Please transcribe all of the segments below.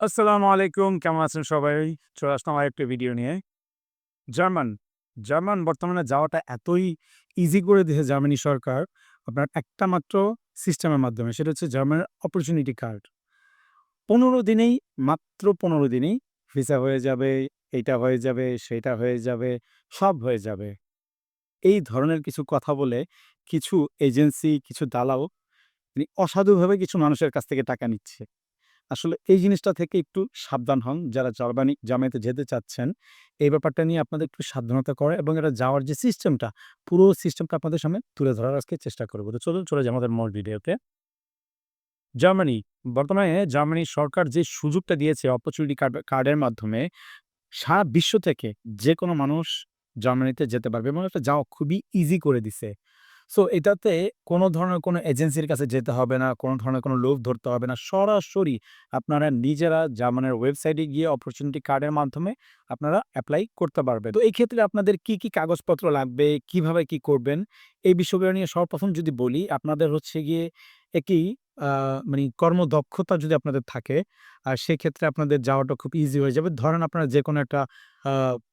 আসসালামু আলাইকুম। কেমন আছেন সবাই? চলে আসলাম আরেকটা ভিডিও নিয়ে। জার্মান, জার্মান বর্তমানে যাওয়াটা এতই ইজি করে দিয়েছে জার্মানি সরকার, আপনার একটা মাত্র সিস্টেমের মাধ্যমে। সেটা হচ্ছে জার্মানের অপরচুনিটি কার্ড। ১৫ দিনেই, মাত্র ১৫ দিনেই ভিসা হয়ে যাবে, এইটা হয়ে যাবে, সেইটা হয়ে যাবে, সব হয়ে যাবে। এই ধরনের কিছু কথা বলে কিছু এজেন্সি, কিছু দালাও অসাধুভাবে কিছু মানুষের কাছ থেকে টাকা নিচ্ছে। আসলে এই জিনিসটা থেকে একটু সাবধান হন। যারা জার্মানি জার্মানিতে যেতে চাচ্ছেন, এই ব্যাপারটা নিয়ে আপনাদের একটু সাবধানতা করে এবং এটা যাওয়ার যে সিস্টেমটা, পুরো সিস্টেমটা আপনাদের সামনে তুলে ধরার আজকে চেষ্টা করব তো চলুন চলে যাই আমাদের মূল ভিডিওতে। জার্মানি, বর্তমানে জার্মানি সরকার যে সুযোগটা দিয়েছে অপরচুনিটি কার্ড কার্ডের মাধ্যমে, সারা বিশ্ব থেকে যে কোনো মানুষ জার্মানিতে যেতে পারবে এবং এটা যাওয়া খুবই ইজি করে দিছে। সো এটাতে কোনো ধরনের কোনো এজেন্সির কাছে যেতে হবে না, কোনো ধরনের কোনো লোভ ধরতে হবে না। সরাসরি আপনারা নিজেরা জার্মানের ওয়েবসাইটে গিয়ে অপরচুনিটি কার্ডের মাধ্যমে আপনারা অ্যাপ্লাই করতে পারবেন। তো এই ক্ষেত্রে আপনাদের কি, কি কাগজপত্র লাগবে, কীভাবে কি করবেন, এই বিষয়গুলো নিয়ে সর্বপ্রথম যদি বলি, আপনাদের হচ্ছে গিয়ে একটি মানি কর্মদক্ষতা যদি আপনাদের থাকে, আর সেক্ষেত্রে আপনাদের যাওয়াটা খুব ইজি হয়ে যাবে। ধরেন আপনারা যে কোনো একটা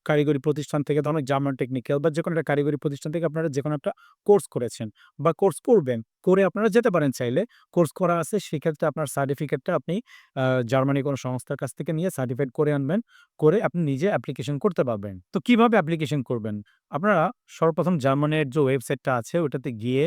কারিগরি প্রতিষ্ঠান থেকে ধরেন জার্মান টেকনিক্যাল বা যে কোনো একটা কারিগরি প্রতিষ্ঠান থেকে আপনারা যে কোনো একটা কোর্স করেছেন বা কোর্স করবেন। করে আপনারা যেতে পারেন চাইলে। কোর্স করা আছে সেক্ষেত্রে আপনার সার্টিফিকেটটা আপনি আ জার্মানির কোনো সংস্থার কাছ থেকে নিয়ে সার্টিফাইড করে আনবেন। করে আপনি নিজে অ্যাপ্লিকেশন করতে পারবেন। তো কীভাবে অ্যাপ্লিকেশন করবেন? আপনারা সর্বপ্রথম জার্মানির যে ওয়েবসাইটটা আছে ওটাতে গিয়ে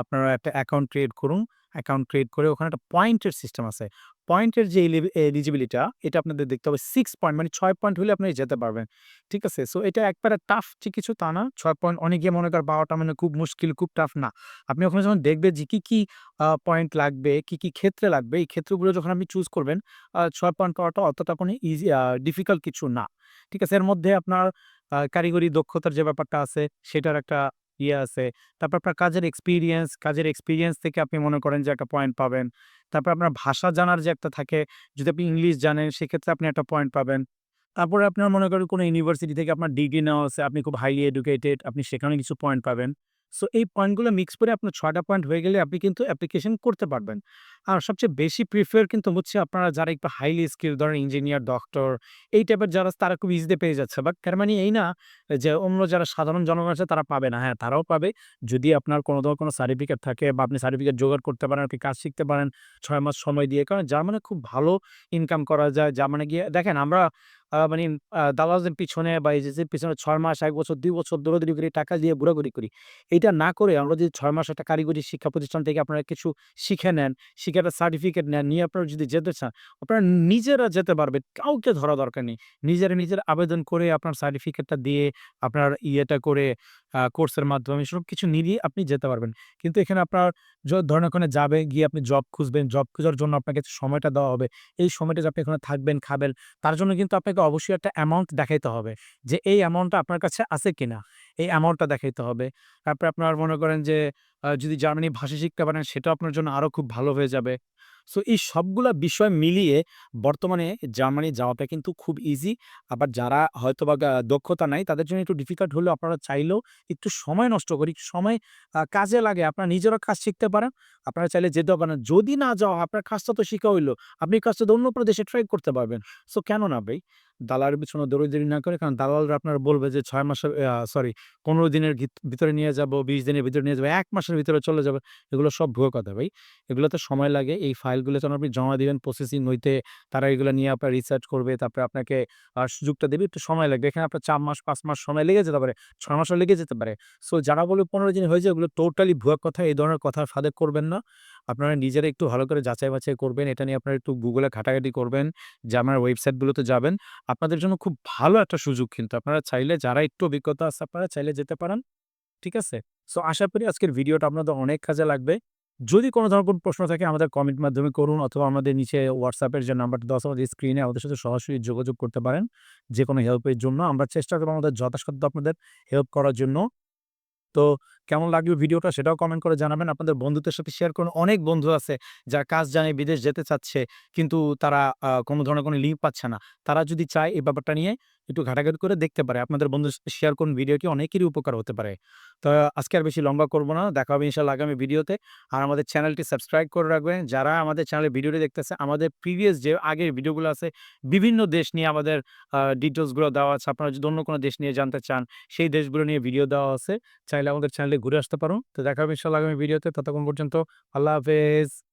আপনারা একটা অ্যাকাউন্ট ক্রিয়েট করুন। অ্যাকাউন্ট ক্রিয়েট করে ওখানে একটা পয়েন্টের সিস্টেম আছে। পয়েন্টের যে এলিজিবিলিটা এটা আপনাদের দেখতে হবে সিক্স পয়েন্ট মানে ছয় পয়েন্ট হলে আপনি যেতে পারবেন। ঠিক আছে? সো এটা একবারে টাফ যে কিছু তা না। ছয় পয়েন্ট অনেকে মনে করে পাওয়াটা মানে খুব মুশকিল, খুব টাফ না। আপনি ওখানে যখন দেখবেন যে কী কী পয়েন্ট লাগবে, কি, কি ক্ষেত্রে লাগবে, এই ক্ষেত্রগুলো যখন আপনি চুজ করবেন, ছয় পয়েন্ট পাওয়াটা অতটা কোনো ইজি ডিফিকাল্ট কিছু না। ঠিক আছে? এর মধ্যে আপনার কারিগরি দক্ষতার যে ব্যাপারটা আছে সেটার একটা ইয়ে আছে। তারপর আপনার কাজের এক্সপিরিয়েন্স কাজের এক্সপিরিয়েন্স থেকে আপনি মনে করেন যে একটা পয়েন্ট পাবেন। তারপর আপনার ভাষা জানার যে একটা থাকে, যদি আপনি ইংলিশ জানেন সেক্ষেত্রে আপনি একটা পয়েন্ট পাবেন। তারপরে আপনার মনে করেন কোনো ইউনিভার্সিটি থেকে আপনার ডিগ্রি নেওয়া আছে, আপনি খুব হাইলি এডুকেটেড, আপনি সেখানে কিছু পয়েন্ট পাবেন। সো এই পয়েন্টগুলো মিক্স করে আপনার ছয়টা পয়েন্ট হয়ে গেলে আপনি কিন্তু অ্যাপ্লিকেশন করতে পারবেন। আর সবচেয়ে বেশি প্রিফার কিন্তু হচ্ছে আপনারা যারা একটু হাইলি স্কিল ধরেন ইঞ্জিনিয়ার, ডক্টর এই টাইপের যারা তারা খুব ইজিতে পেয়ে যাচ্ছে। বাট তার মানে এই না যে অন্য যারা সাধারণ জনগণ আছে তারা পাবে না। হ্যাঁ, তারাও পাবে। যদি আপনার কোনো ধরনের কোনো সার্টিফিকেট থাকে বা আপনি সার্টিফিকেট জোগাড় করতে পারেন, আপনি কাজ শিখতে পারেন ছয় মাস সময় দিয়ে। কারণ জার্মানে খুব ভালো ইনকাম করা যায়। জার্মানে গিয়ে দেখেন আমরা মানি আ দালালদের পিছনে বা এজেন্সির পিছনে ছয় মাস, এক বছর, ২ বছর দৌড়াদৌড়ি করি, টাকা দিয়ে ঘোরাঘুরি করি। এইটা না করে আমরা যদি ছয় মাস একটা কারিগরি শিক্ষা প্রতিষ্ঠান থেকে আপনারা কিছু শিখে নেন, শিখে একটা সার্টিফিকেট নেন, নিয়ে আপনারা যদি যেতে চান, আপনারা নিজেরা যেতে পারবেন। কাউকে ধরা দরকার নেই। নিজেরা নিজের আবেদন করে আপনার সার্টিফিকেটটা দিয়ে আপনার ইয়েটা করে কোর্সের মাধ্যমে সব কিছু নিয়ে আপনি যেতে পারবেন। কিন্তু এখানে আপনার ধরেন ওখানে যাবে গিয়ে আপনি জব খুঁজবেন। জব খোঁজার জন্য আপনাকে সময়টা দেওয়া হবে। এই সময়টা যে আপনি এখানে থাকবেন, খাবেন, তার জন্য কিন্তু আপনাকে অবশ্যই একটা অ্যামাউন্ট দেখাইতে হবে। যে এই অ্যামাউন্টটা আপনার কাছে আছে কিনা? এই অ্যামাউন্টটা দেখাইতে হবে। তারপরে আপনার মনে করেন যে যদি জার্মানি ভাষা শিখতে পারেন সেটাও আপনার জন্য আরও খুব ভালো হয়ে যাবে। সো এই সবগুলা বিষয় মিলিয়ে বর্তমানে জার্মানি যাওয়াটা কিন্তু খুব ইজি। আবার যারা হয়তো বা দক্ষতা নাই, তাদের জন্য একটু ডিফিকাল্ট হলেও আপনারা চাইলেও একটু সময় নষ্ট করি সময় কাজে লাগে। আপনারা নিজেরাও কাজ শিখতে পারেন। আপনারা চাইলে যেতেও পারেন। যদি না হয় আপনার কাজটা তো শিখা হইল। আপনি কাজটা তো অন্য প্রদেশে ট্রাই করতে পারবেন। সো কেন না ভাই? দালালের পিছনে দৌড়াদৌড়ি না করে, কারণ দালালরা আপনার বলবে যে, ছয় মাসের সরি ১৫ দিনের ভিতরে নিয়ে যাব, ২০ দিনের ভিতরে নিয়ে যাব, এক মাসের ভিতরে চলে যাবে। এগুলো সব ভুয়ো কথা ভাই। এগুলোতে সময় লাগে। এই ফাইলগুলো যখন আপনি জমা দিবেন প্রসেসিং হইতে, তারা এগুলো নিয়ে আপনার রিসার্চ করবে। তারপরে আপনাকে সুযোগটা দেবে। একটু সময় লাগবে। এখানে আপনার চার মাস, পাঁচ মাস সময় লেগে যেতে পারে। ৬ মাসও লেগে যেতে পারে। সো যারা বলবে ১৫ দিনে হয়ে যায় ওগুলো টোটালি ভুয়া কথা। এই ধরনের কথা ফাঁদে করবেন না। আপনারা নিজেরা একটু ভালো করে যাচাই-বাছাই করবেন। এটা নিয়ে আপনারা একটু গুগলে ঘাটাঘাটি করবেন। জার্মানির ওয়েবসাইটগুলোতে যাবেন। আপনাদের জন্য খুব ভালো একটা সুযোগ কিন্তু। আপনারা চাইলে যারা একটু অভিজ্ঞতা আছে, আপনারা চাইলে যেতে পারেন। ঠিক আছে? সো আশা করি আজকের ভিডিওটা আপনাদের অনেক কাজে লাগবে। যদি কোনো ধরনের কোনো প্রশ্ন থাকে, আমাদের কমেন্ট মাধ্যমে করুন অথবা আমাদের নিচে হোয়াটসঅ্যাপের যে নাম্বারটা আছে, আমাদের স্ক্রিনে আমাদের সাথে সরাসরি যোগাযোগ করতে পারেন। যে কোনো হেল্পের জন্য। আমরা চেষ্টা করব আমাদের যথাসাধ্য আপনাদের হেল্প করার জন্য। তো কেমন লাগবে ভিডিওটা সেটাও কমেন্ট করে জানাবেন। আপনাদের বন্ধুদের সাথে শেয়ার করুন। অনেক বন্ধু আছে যারা কাজ জানে, বিদেশ যেতে চাচ্ছে, কিন্তু তারা কোনো ধরনের কোনো লিঙ্ক পাচ্ছে না। তারা যদি চায় এই ব্যাপারটা নিয়ে একটু ঘাটাঘাটি করে দেখতে পারে। আপনাদের বন্ধুদের সাথে শেয়ার করুন ভিডিওটি অনেকেরই উপকার হতে পারে। তো আজকে আর বেশি লম্বা করব না। দেখা হবে ইনশাআল্লাহ আগামী ভিডিওতে। আর আমাদের চ্যানেলটি সাবস্ক্রাইব করে রাখবেন। যারা আমাদের চ্যানেলে ভিডিওটি দেখতেছে, আমাদের প্রিভিয়াস যে আগের ভিডিওগুলো আছে, বিভিন্ন দেশ নিয়ে আমাদের ডিটেলসগুলো দেওয়া আছে। আপনারা যদি অন্য কোনো দেশ নিয়ে জানতে চান, সেই দেশগুলো নিয়ে ভিডিও দেওয়া আছে। চাইলে আমাদের চ্যানেলে ঘুরে আসতে পারুন। তো দেখা হবে ইনশাআল্লাহ আগামী ভিডিওতে। ততক্ষণ পর্যন্ত আল্লাহ হাফেজ।